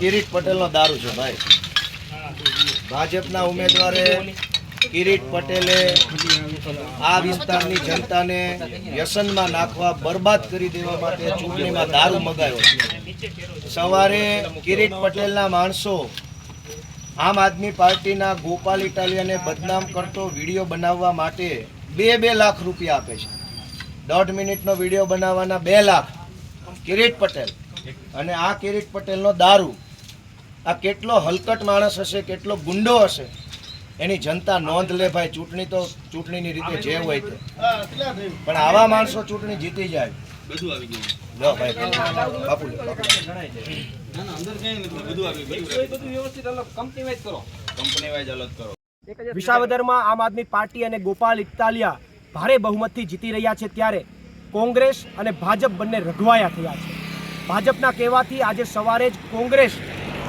કિરીટ પટેલનો દારૂ છે ભાઈ. ભાજપના ઉમેદવારે કિરીટ પટેલે આ વિસ્તારની જનતાને વ્યસનમાં નાખવા, બરબાદ કરી દેવા માટે ચૂંટણીમાં દારૂ મગાવ્યો સવારે કિરીટ પટેલના માણસો આમ આદમી પાર્ટીના ગોપાલ ઇટાલિયાને બદનામ કરતો વીડિયો બનાવવા માટે બે બે લાખ રૂપિયા આપે છે. દોઢ મિનિટનો વીડિયો બનાવવાના બે લાખ કિરીટ પટેલ અને આ કિરીટ પટેલનો દારૂ આ કેટલો હલકટ માણસ હશે કેટલો ગુંડો હશે એની જનતા નોંધ લે ભાઈ ચૂંટણી તો ચૂંટણીની રીતે જે હોય તે. પણ આવા માણસો ચૂંટણી જીતી જાય. બધું આવી ગયું. લો ભાઈ બાપુ લે, બાપુ લે. ના ના અંદર કઈ નથી બધું આવી ગયું. બધું વ્યવસ્થિત અલગ કંપની વાઇઝ કરો. કંપની વાઇઝ અલગ કરો. વિસાવદરમાં આમ આદમી પાર્ટી અને ગોપાલ ઇટાલિયા ભારે બહુમતથી જીતી રહ્યા છે ત્યારે કોંગ્રેસ અને ભાજપ બંને રઘવાયા થયા છે. ભાજપના કહેવાથી આજે સવારે જ કોંગ્રેસ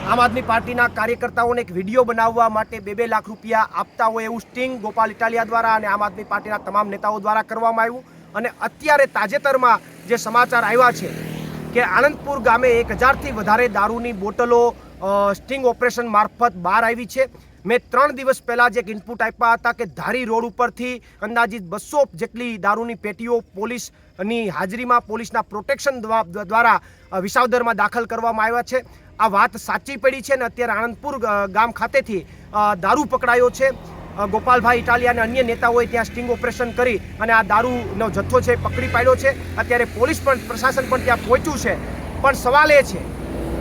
આમ આદમી પાર્ટીના કાર્યકર્તાઓને એક વીડિયો બનાવવા માટે બે બે લાખ રૂપિયા આપતા હોય એવું સ્ટિંગ ગોપાલ ઇટાલિયા દ્વારા અને આમ આદમી પાર્ટીના તમામ નેતાઓ દ્વારા કરવામાં આવ્યું અને અત્યારે તાજેતરમાં જે સમાચાર આવ્યા છે કે આનંદપુર ગામે એક હજારથી વધારે દારૂની બોટલો સ્ટિંગ ઓપરેશન મારફત બહાર આવી છે. મેં ત્રણ દિવસ પહેલાં જે એક ઇનપુટ આપ્યા હતા કે ધારી રોડ ઉપરથી અંદાજિત બસો જેટલી દારૂની પેટીઓ પોલીસની હાજરીમાં પોલીસના પ્રોટેક્શન દ્વા- દ્વારા વિસાવદરમાં દાખલ કરવામાં આવ્યા છે. આ વાત સાચી પડી છે અને અત્યારે આનંદપુર ગામ ખાતેથી દારૂ પકડાયો છે. ગોપાલભાઈ ઇટાલિયા અને અન્ય નેતાઓએ ત્યાં સ્ટિંગ ઓપરેશન કરી અને આ દારૂનો જથ્થો છે પકડી પાડ્યો છે. અત્યારે પોલીસ પણ, પ્રશાસન પણ ત્યાં પહોંચ્યું છે. પણ સવાલ એ છે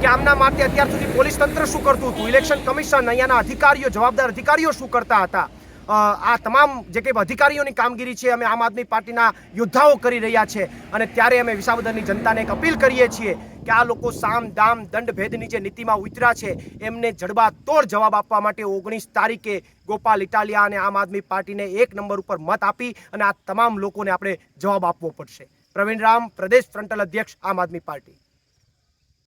કે આમના માટે અત્યાર સુધી પોલીસ તંત્ર શું કરતું હતું? ઇલેક્શન કમિશન અહીંયાના અધિકારીઓ, જવાબદાર અધિકારીઓ શું કરતા હતા? આ તમામ જે કંઈ અધિકારીઓની કામગીરી છે, અમે આમ આદમી પાર્ટીના યોદ્ધાઓ કરી રહ્યા છે અને ત્યારે અમે વિસાવદરની જનતાને એક અપીલ કરીએ છીએ કે આ લોકો સામ, દામ દંડ ભેદની જે નીતિમાં ઉતર્યા છે, એમને જડબા તોડ જવાબ આપવા માટે ઓગણીસ તારીખે ગોપાલ ઇટાલિયા અને આમ આદમી પાર્ટીને એક નંબર ઉપર મત આપી અને આ તમામ લોકોને આપણે જવાબ આપવો પડશે. પ્રવીણ રામ પ્રદેશ ફ્રન્ટલ અધ્યક્ષ, આમ આદમી પાર્ટી.